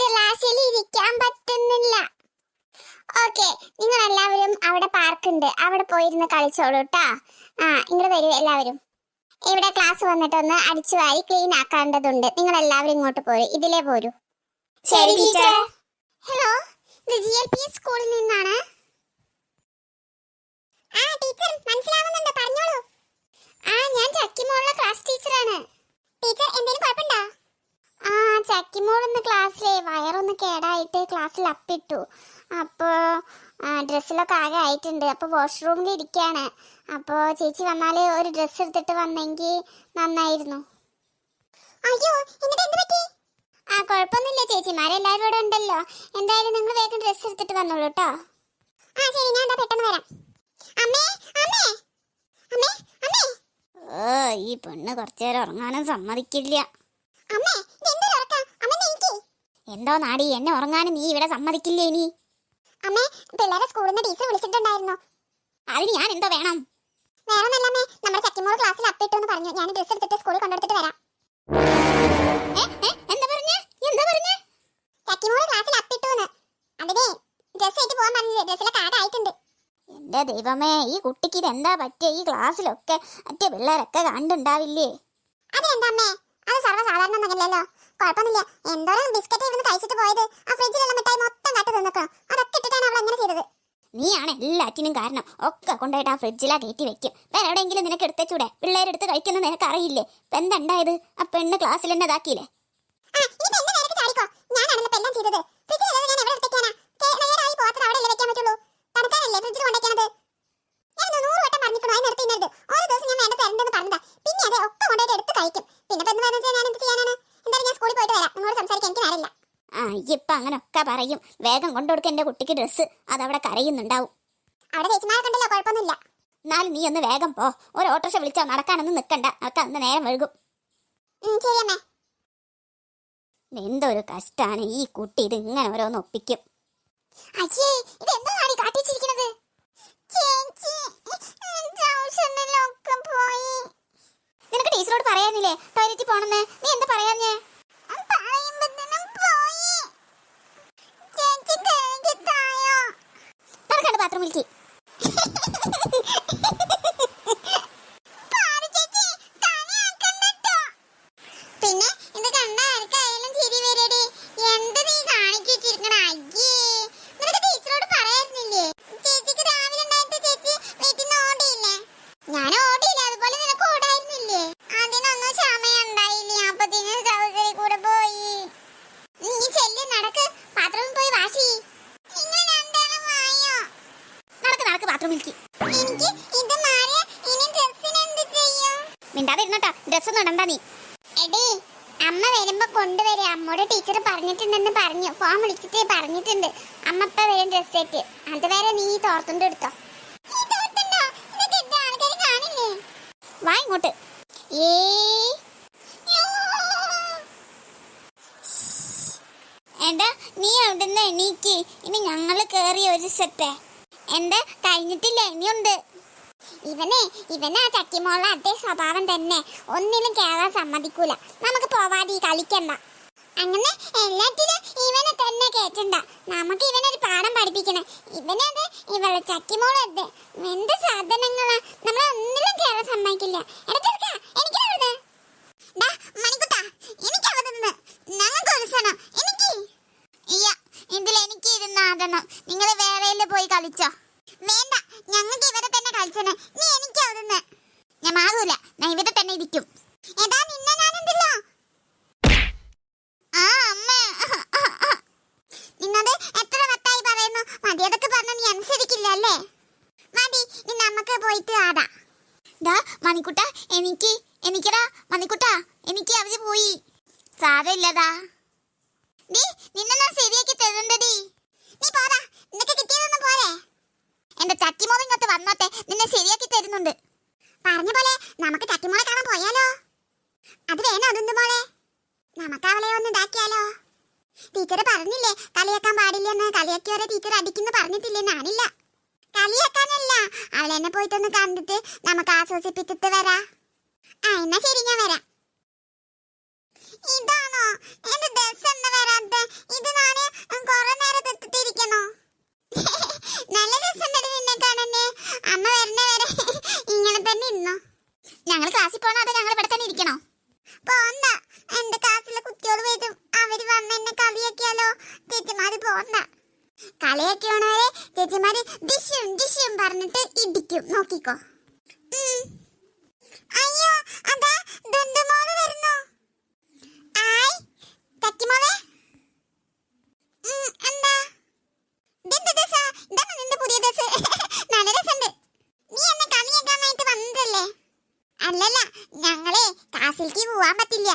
ക്ലാസ്സിൽ ഇരിക്കാൻ പറ്റുന്നില്ല. ഓക്കെ നിങ്ങൾ എല്ലാവരും അവിടെ പാർക്കുണ്ട് അവിടെ പോയിരുന്ന് കളിച്ചോളൂ കേട്ടാ ആ ഇങ്ങോട്ട് വരൂ എല്ലാവരും. ഇവിടെ ക്ലാസ് വന്നിട്ടൊന്ന് അടിച്ചു വാരി ക്ലീൻ ആക്കേണ്ടതുണ്ട്. നിങ്ങൾ എല്ലാവരും ഇങ്ങോട്ട് പോരും. ഇതിലേ പോരൂ. ശരി, ടീച്ചർ. ഹലോ സ്കൂളിൽ നിന്നാണ് ആ ടീച്ചർ മനസ്സിലാവുന്നുണ്ട് പറഞ്ഞോളൂ ആ ഞാൻ ചക്കിമോളുടെ ക്ലാസ് ടീച്ചറാണ് ടീച്ചർ എന്തെങ്കിലും കുഴപ്പമുണ്ടോ ഇന്ന് ക്ലാസ്സിലെ വയറൊന്ന് കേടായിട്ട് ക്ലാസ്സിൽ അപ്പിട്ടു. അപ്പോൾ ഡ്രസ്സിലൊക്കെ ആകെ ആയിട്ടുണ്ട്. അപ്പോൾ വാഷ്റൂമിൽ ഇരിക്കുകയാണ് അപ്പോൾ ചേച്ചി വന്നാൽ ഒരു ഡ്രസ്സ് എടുത്തിട്ട് വന്നെങ്കിൽ നന്നായിരുന്നു. അയ്യോ എന്നിട്ട് എന്ത് പറ്റി? ആ കുഴപ്പമൊന്നുമില്ല ചേച്ചിമാരെല്ലാവരും ഇവിടെ ഉണ്ടല്ലോ. എന്തായാലും നിങ്ങൾ വേഗം ഡ്രസ്സ് എടുത്തിട്ട് വന്നോളൂ കേട്ടോ ആ ശരി. ഞാൻ എന്താ പെട്ടെന്ന് വരാം. അമ്മേ അമ്മേ അമ്മേ അമ്മേ. ഓ ഈ പെണ്ണ് കുറച്ചു നേരം ഉറങ്ങാനും സമ്മതിക്കില്ല. അമ്മേ എന്തോ നാടി എന്നെ ഉറങ്ങാനും നീ ഇവിടെ സമ്മതിക്കില്ലേ നീ അമ്മേ പിള്ളേരെ സ്കൂളിൽ നിന്ന് ടീച്ചർ വിളിച്ചിട്ടുണ്ടായിരുന്നു. അതിന് ഞാൻ എന്തോ വേണം? വേറെ നല്ലമ്മേ നമ്മുടെ ചക്കിമോൾ ക്ലാസ്സിൽ അപ്പിട്ടു എന്ന് പറഞ്ഞു. ഞാൻ ഡ്രസ്സ് എടുത്തിട്ട് സ്കൂളിൽ കൊണ്ടെടുത്തിട്ട് വരാം. ഏ, ഏ, എന്താ പറഞ്ഞേ? എന്താ പറഞ്ഞേ? ചക്കിമോൾ ക്ലാസ്സിൽ അപ്പിട്ടു എന്ന്. അതിനെ ആയിട്ട് പോകാൻ പറഞ്ഞില്ലേ? ഡ്രസ്സിലൊക്കെ ആകെ ആയിട്ടുണ്ട്. എന്റെ ദൈവമേ ഈ കുട്ടിക്ക് ഇതെന്താ പറ്റിയ? ഈ ക്ലാസ്സിലൊക്കെ മറ്റേ പിള്ളേരൊക്കെ കണ്ടുണ്ടാവില്ലേ? അതെന്താ അമ്മേ? അത് സർവസാധാരണ കുഴപ്പമൊന്നുമില്ല. എന്തോരം ബിസ്ക്കറ്റ് ഇരുന്ന് കഴിച്ചിട്ട് പോയത്? ആ ഫ്രിഡ്ജിലുള്ള മിഠായി മൊത്തം കട്ട് തിന്നക്കണം? അതൊക്കെ ഇട്ടിട്ടാണ് അവൾ അങ്ങനെ ചെയ്തത്. നീയാണ് എല്ലാറ്റിനും കാരണം. ഒക്കെ കൊണ്ടുപോയിട്ട് ആ ഫ്രിഡ്ജിലാ കയറ്റി വെക്കും. വേറെ എവിടെയെങ്കിലും നിനക്ക് എടുത്തൂടെ പിള്ളേരെടുത്ത് കഴിക്കുന്നത് നിനക്ക് അറിയില്ലേ ഇപ്പൊ എന്തായത് ആ പെണ്ണ് ക്ലാസ്സിൽ തന്നെ ഇതാക്കിയില്ലേ ആ ഇനിയിപ്പോ എന്റെ നേരത്തെ ചാടിക്കോ ഞാനാണല്ലോ ഇപ്പൊ എല്ലാം ചെയ്തത് ഫ്രിഡ്ജിലുള്ളത് ഞാൻ എവിടെ എടുത്തേക്കാനാ കേ- നേരായി പോകാത്തത് അവിടെ അല്ലേ വെക്കാൻ പറ്റുള്ളൂ തണുക്കാനല്ലേ ഫ്രിഡ്ജിൽ കൊണ്ടേക്കണത് ഞാൻ ഒന്ന് നൂറ് വട്ടം പറഞ്ഞിരിക്കണോ അതിനടുത്ത് ഇന്നരുത് ഓരോ ദിവസം ഞാൻ വേണ്ട തരണ്ടെന്ന് പറഞ്ഞതാ പിന്നെ അതെ ഒക്കെ കൊണ്ടുപോയിട്ട് എടുത്ത് കഴിക്കും പിന്നെ ഇപ്പൊ എന്ത് വേണമെന്ന് വെച്ചാൽ ഞാൻ എന്ത് ചെയ്യാനാണ് എന്തായാലും ഞാൻ സ്കൂളിൽ പോയിട്ട് വരാം നിങ്ങളോട് സംസാരിക്കാൻ എനിക്ക് നേരമില്ല ആ ഇപ്പൊ പറയും? വേഗം കൊണ്ടുകൊടുക്ക എന്റെ കുട്ടിക്ക് ഡ്രസ്സ് അതവിടെ കരയുന്നുണ്ടാവും. അവിടെ ചേച്ചിമാരെ കണ്ടല്ലോ? കുഴപ്പമൊന്നുമില്ല. എന്നാലും നീ ഒന്ന് വേഗം പോ. ഒരു ഓട്ടോറിക്ഷ വിളിച്ചോ നടക്കാനൊന്നും നിൽക്കണ്ട. അവർക്ക് അന്ന് നേരം വഴുകും എന്തൊരു കഷ്ടാണ് ഈ കുട്ടി. ഇത് ഇങ്ങനെ ഓരോന്ന് ഒപ്പിക്കും. അയ്യേ ഇത് എന്താണ് കാട്ടിച്ചിരിക്കുന്നത്? നിനക്ക് ടീച്ചറോട് പറയാനില്ലേ? ടോയ്ലറ്റിൽ പോണെന്ന്. നീ എന്താ പറയാഞ്ഞേ? compliqué. ചെയ്യും മിണ്ടാതെ ഇരുന്നോട്ടാ ഡ്രസ് ഒന്നും ഇടണ്ട നീ. എടി അമ്മ വരുമ്പോ കൊണ്ടുവരും. അമ്മോട് ടീച്ചർ പറഞ്ഞിട്ടുണ്ടെന്ന് പറഞ്ഞു. ഫോൺ വിളിച്ചിട്ട് പറഞ്ഞിട്ടുണ്ട്. അമ്മ ഇപ്പൊ വരും ഡ്രസ് സെറ്റ് അതുവരെ നീ തോർത്തുണ്ട് എടുത്തോ. വാ ഇങ്ങോട്ട്. ഏ? എടാ നീ അവിടുന്ന് എണീക്ക്. ഇനി ഞങ്ങൾ കേറിയ ഒരു സെറ്റേ എന്താ കഴിഞ്ഞിട്ടില്ല? ഇനിയുണ്ട്. ഇവനെ ഇവനെ ചക്കിമോള അതേ സ്വഭാവം തന്നെ. ഒന്നിലും കേറാൻ സമ്മതിക്കൂല. നമുക്ക് പോവാടി കളിക്കണ്ട. അങ്ങനെ എല്ലാറ്റിലും ഇവനെ തന്നെ കേട്ടണ്ട നമുക്ക് ഇവനൊരു പാഠം പഠിപ്പിക്കണം. ഇവനത് ഇവളെ ചക്കിമോളത് എന്ത്? സാധനങ്ങളാ? നമ്മളെ ഒന്നിലും കേറാൻ സമ്മതിക്കില്ല. എനിക്ക്? ഇരുന്നാടണം നിങ്ങൾ വേറെ പോയി കളിച്ചോ. വേണ്ട ഞങ്ങൾക്ക് ഇവിടെ തന്നെ നീ എനിക്ക് അവിടുന്ന് ഞാൻ ഞാൻ ഇവിടെ തന്നെ ഇരിക്കും. എടാ നിന്നെ ഞാനെന്തല്ലോ? ആ അമ്മ. നിന്നോട് എത്ര വട്ടായി പറയുന്നു? മതി പറഞ്ഞ നീ അനുസരിക്കില്ല അല്ലേ? ഇനി നമുക്ക് പോയിട്ട് ആടാ. ദാ മണിക്കുട്ട എനിക്ക് എനിക്കടാ മണിക്കുട്ട എനിക്ക് അവർ പോയി. സാരമില്ലതാ നിന്നെ ഞാൻ ശരിയാക്കി തരണ്ടടി നീ പോരാ നിനക്ക് കിട്ടിയതൊന്നും പോരെ. എന്റെ ചട്ടിമോൾ ഇങ്ങോട്ട് വന്നോട്ടെ. നിന്നെ ശരിയാക്കി തരുന്നുണ്ട്. പറഞ്ഞ പോലെ നമുക്ക് ചട്ടിമോളെ കാണാൻ പോയാലോ? അത് വേണോ അതൊന്നും മോളെ? നമുക്ക് അവളെ ഒന്ന് ഇതാക്കിയാലോ? ടീച്ചർ പറഞ്ഞില്ലേ കളിയാക്കാൻ പാടില്ലെന്ന്. കളിയാക്കിയവരെ ടീച്ചർ അടിക്കുന്നു പറഞ്ഞിട്ടില്ലേ ഞാനില്ല കളിയാക്കാനല്ല. അവളെന്നെ പോയിട്ടൊന്ന് കണ്ടിട്ട് നമുക്ക് ആശ്വസിപ്പിച്ചിട്ട് വരാ. ആ എന്നാ ശരി ഞാൻ വരാം. ഇതാണോ? എന്റെ ഡ്രസ് എന്താ വരാത്ത ഇത് കളിയൊക്കെയാണവരെ പറഞ്ഞിട്ട് ഇടിക്കും. നോക്കിക്കോ. അയ്യോ അതാ ദുണ്ടുമോൾ വരുന്നു. ആയ്. നീ എന്നെ വന്നതല്ലേ? അല്ലല്ല ഞങ്ങളെ പറ്റില്ല.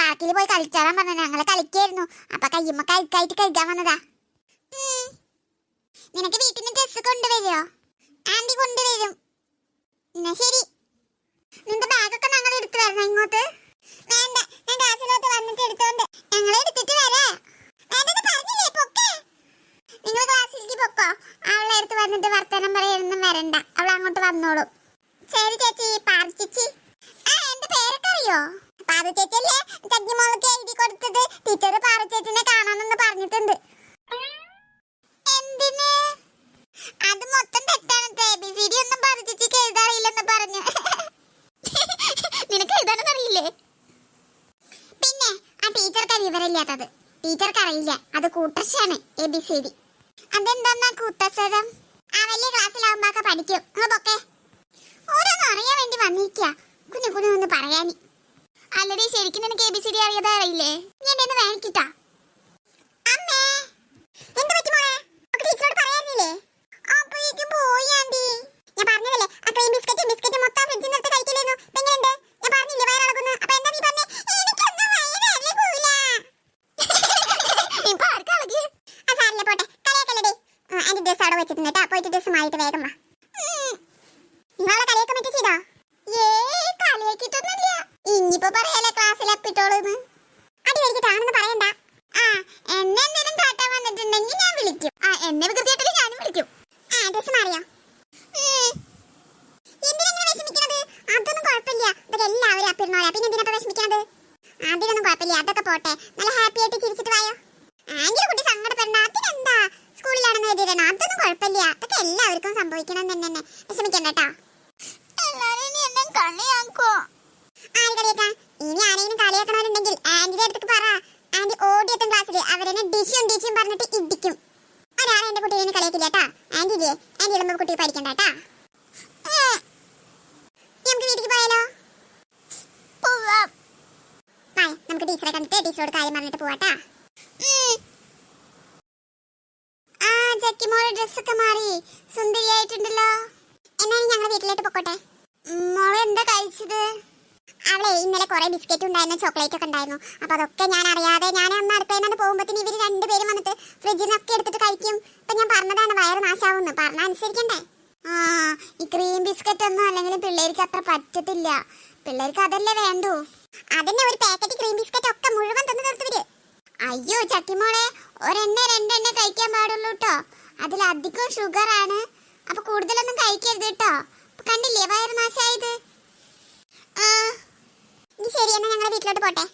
പാർക്കിൽ പോയി കളിച്ചാൻ പറഞ്ഞു. ഞങ്ങൾ കളിക്കായിരുന്നു. അപ്പൊ കയ്യുമ്മ കഴുക്കായിട്ട് കഴിക്കാൻ വന്നതാ. നിനക്ക് വീട്ടിൽ നിന്ന് ഡ്രസ്സ് കൊണ്ടുവരുമോ ആന്റി കൊണ്ടുവരും. എന്നാ ശരി. നിന്റെ ബാഗൊക്കെ ഞങ്ങൾ എടുത്തു വരണം ഇങ്ങോട്ട് വേണ്ട ഞാൻ ക്ലാസ്സിലോട്ട് വന്നിട്ട് എടുത്തോണ്ട് ഞങ്ങൾ എടുത്തിട്ട് വരാം വേണ്ടെന്ന് പറഞ്ഞില്ലേ പൊക്കെ നിങ്ങൾ ക്ലാസ്സിലേക്ക് പൊക്കോ അവളെ അടുത്ത് വന്നിട്ട് വർത്തമാനം പറയൊന്നും വരണ്ട അവൾ അങ്ങോട്ട് വന്നോളും ശരി ചേച്ചി പാറു ചേച്ചി ആ എന്റെ പേരൊക്കെ അറിയോ പാറു ചേച്ചിയല്ലേ ചക്കിമോൾക്ക് എഴുതി കൊടുത്തത് ടീച്ചർ പാറു ചേച്ചിനെ കാണാമെന്ന് പറഞ്ഞിട്ടുണ്ട് എന്തിന് അത് മൊത്തം തെറ്റാണ് എ ബി സി ഡി ഒന്നും പാറു ചേച്ചിക്ക് എഴുതാറിയില്ലെന്ന് പറഞ്ഞു നിനക്ക് എഴുതാനൊന്നും അറിയില്ലേ പിന്നെ ആ വിവരമില്ലാത്തത് ടീച്ചർക്ക് അറിയില്ല. അത് കൂട്ടശ്ശാണ് എ ബി സി ഡി അതെന്താ കൂട്ടസ്വരം ആ വലിയ ക്ലാസ്സിലാവുമ്പോ പഠിക്കും. അങ്ങ് പൊക്കെ. ഓരോന്നും അറിയാൻ വേണ്ടി വന്നിരിക്കുക കുഞ്ഞു കുഞ്ഞു ഒന്ന് പറയാനി. അല്ലടി ശരിക്കും നിനക്ക് എ ബി സി ഡി അറിയാതെ അറിയില്ലേ? ഞാൻ എന്നെ വേണിക്കിട്ടാ അമ്മേ എന്ത് പറ്റി മോളെ നമുക്ക് ടീച്ചറോട് പറയാനില്ലേ അപ്പോഴേക്കും പോയി ആന്റി ഞാൻ പറഞ്ഞതല്ലേ ആ ക്രീം ബിസ്ക്കറ്റ് ബിസ്ക്കറ്റ് മൊത്തം ഫ്രിഡ്ജിൽ നിർത്തി കഴിക്കില്ലേന്നു എങ്ങനെയുണ്ട് ഞാൻ പറഞ്ഞില്ലേ വയറിളകുന്നു അപ്പൊ എന്താ നീ പറഞ്ഞേ എനിക്കൊന്നും വയറിളകൂല ഇപ്പൊ ആർക്കാളകി ആ സാരില്ല പോട്ടെ കളിയാക്കല്ലേ ആന്റി ഡ്രസ് അവിടെ വെച്ചിട്ടുണ്ട് കേട്ടോ പോയിട്ട് ഡ്രസ് മാറിയിട്ട് വേഗം വാ ഉം. നിങ്ങളെ കളിയൊക്കെ മറ്റേ ചെയ്തോ ഏ കളിയാക്കിട്ടൊന്നുമില്ല ഇനിയിപ്പോ പറയാലേ ക്ലാസ്സിൽ എപ്പിട്ടോളൂന്ന് അടി വലിക്കട്ടാണെന്ന് പറയണ്ട. ആ എന്നെ എന്തെങ്കിലും കാട്ടാൻ വന്നിട്ടുണ്ടെങ്കിൽ ഞാൻ വിളിക്കും. ആ എന്നെ വികൃതിയായിട്ടില്ല ഞാനും വിളിക്കും. ആ ഡ്രസ് മാറിയോ. എന്തിനാ വിഷമിക്കണത്? അതൊന്നും കുഴപ്പമില്ല. ഇതൊക്കെ എല്ലാവരും അപ്പിരുന്നോളാ പിന്നെ എന്തിനാ വിഷമിക്കണത്? അതിനൊന്നും കുഴപ്പമില്ല. അതൊക്കെ പോട്ടെ. നല്ല ഹാപ്പി ആയിട്ട് ചിരിച്ചിട്ട് വായോ. ആങ്കിലും കുട്ടി സങ്കടപ്പെടണ്ട. അതിനെന്താ? സ്കൂളിലാണെന്ന് എഴുതിയിടണം അതൊന്നും കുഴപ്പമില്ല. അതൊക്കെ എല്ലാവർക്കും സംഭവിക്കണം തന്നെ തന്നെ. വിഷമിക്കണ്ട കേട്ടോ. എന്നെ കളിയാക്കോ? ആര് കളിയാക്കാ? ഇനി ആരെങ്കിലും കളിയാക്കണവരുണ്ടെങ്കിൽ ആന്റിയുടെ അടുത്തേക്ക് പറ. ആന്റി ഓടിയെത്തും ക്ലാസ്സിൽ അവരെന്നെ ഡിഷും ഡിഷും പറഞ്ഞിട്ട് ഇടിക്കും. ഒരാളെ എന്റെ കുട്ടീനെ കളിയാക്കില്ല കേട്ടാ ആന്റി ഇല്ലേ? ആന്റി ഇടുമ്പോ കുട്ടി പഠിക്കണ്ട കേട്ടാ. നമുക്ക് വീട്ടിലേക്ക് പോയാലോ? നമുക്ക് ടീച്ചറെ കണ്ടിട്ട് ടീച്ചറോട് കാര്യം പറഞ്ഞിട്ട് പോവാട്ടാ. ആ ജക്കിമോളെ ഡ്രസ്സൊക്കെ മാറി. സുന്ദരിയായിട്ടുണ്ടല്ലോ. എന്നാലും ഞങ്ങൾ വീട്ടിലോട്ട് പൊക്കോട്ടെ. മോൾ അവളെ ഇന്നലെ കുറെ ബിസ്ക്കറ്റ് ഉണ്ടായിരുന്നു ചോക്ലേറ്റ് ഒക്കെ ഉണ്ടായിരുന്നു. അപ്പോൾ അതൊക്കെ ഞാൻ അറിയാതെ ഞാൻ അന്ന് നിന്ന് പോകുമ്പോഴത്തേന് ഇവർ രണ്ടുപേരും വന്നിട്ട് ഫ്രിഡ്ജിൽ നിന്നൊക്കെ എടുത്തിട്ട് കഴിക്കും. ഇപ്പം ഞാൻ പറഞ്ഞതാണ് വയറ് നാശാവുമെന്ന് പറഞ്ഞ അനുസരിക്കണ്ടേ? ആ ഈ ക്രീം ബിസ്ക്കറ്റ് ഒന്നും അല്ലെങ്കിൽ പിള്ളേർക്ക് അത്ര പറ്റത്തില്ല. പിള്ളേർക്ക് അതല്ലേ വേണ്ടൂ? അതന്നെ ഒരു പാക്കറ്റ് ക്രീം ബിസ്ക്കറ്റ് ഒക്കെ മുഴുവൻ തന്നു തീർത്തവര് അയ്യോ ചക്കിമോളെ ഒരെണ്ണ രണ്ടെണ്ണ കഴിക്കാൻ പാടുള്ളൂ കേട്ടോ അതിലധികം ഷുഗർ ആണ്. അപ്പൊ കൂടുതലൊന്നും കഴിക്കരുത് കേട്ടോ കണ്ടില്ലേ വയറ് നാശായത്? ആ ഇനി ശരി എന്നാ ഞങ്ങളെ വീട്ടിലോട്ട് പോട്ടെ.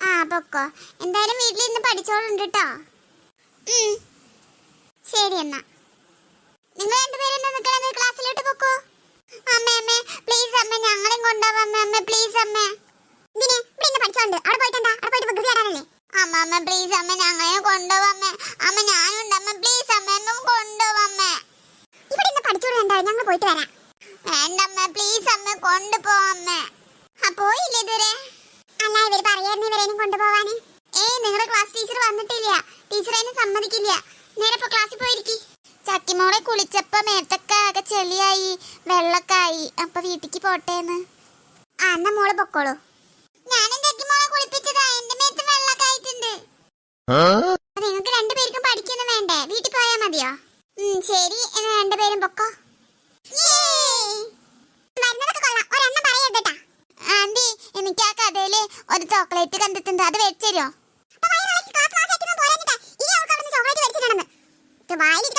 ആ പൊക്കോ. എന്തായാലും വീട്ടിൽ ഇന്ന് പഠിച്ചോളുണ്ട് കേട്ടോ. ശരി എന്നാ. നിങ്ങൾ രണ്ടുപേരും എന്താ നിൽക്കണത് ക്ലാസ്സിലോട്ട് പൊക്കോ. അമ്മേ അമ്മേ പ്ലീസ് അമ്മ ഞങ്ങളെയും കൊണ്ടുപോവാ അമ്മേ അമ്മേ പ്ലീസ് അമ്മേ. ഇതിനെ ഇവിടെ ഇന്ന് പഠിച്ചോണ്ട് അവിടെ പോയിട്ടെന്താ അവിടെ പോയിട്ട് ബുദ്ധി ആടാനല്ലേ അമ്മ അമ്മ പ്ലീസ് അമ്മ ഞങ്ങളെ കൊണ്ടുപോവാ അമ്മ. ഞാനുണ്ട് അമ്മ പ്ലീസ് അമ്മ എന്നും കൊണ്ടുപോവാ ഇവിടെ ഇന്ന് പഠിച്ചോളൂ എന്താ? ഞങ്ങൾ പോയിട്ട് വരാം. വേണ്ട അമ്മ പ്ലീസ് അമ്മ കൊണ്ടുപോവാ ആ പോയില്ലേ ഇതുവരെ? അല്ല ഇവർ പറയായിരുന്നു ഇവരേനും കൊണ്ടുപോവാന്. ഏയ് നിങ്ങളുടെ ക്ലാസ് ടീച്ചർ വന്നിട്ടില്ല. ടീച്ചർ അതിനെ സമ്മതിക്കില്ല. നേരെ ഇപ്പൊ ക്ലാസ്സിൽ പോയിരിക്കി. ചട്ടിമോളെ കുളിച്ചപ്പോ മേത്തൊക്കെ ആകെ ചെളിയായി വെള്ളക്കായി. അപ്പൊ വീട്ടിക്ക് പോട്ടേന്ന്. ആ എന്നാ മോൾ പൊക്കോളൂ. ഞാനും മോളെ കുളിപ്പിച്ചതാ. എന്റെ മേത്ത് വെള്ളമൊക്കെ ആയിട്ടുണ്ട്. നിങ്ങൾക്ക് രണ്ടുപേർക്കും പഠിക്കുന്നു വേണ്ടേ? വീട്ടിൽ പോയാ മതിയോ? ശരി. എന്നാ രണ്ടുപേരും പൊക്കോ. ആന്റി എനിക്ക് ആ കഥയിൽ ഒരു ചോക്ലേറ്റ് കണ്ടിട്ടുണ്ട്. അത് മേടിച്ചോ തരുമോ വയറിളക്കി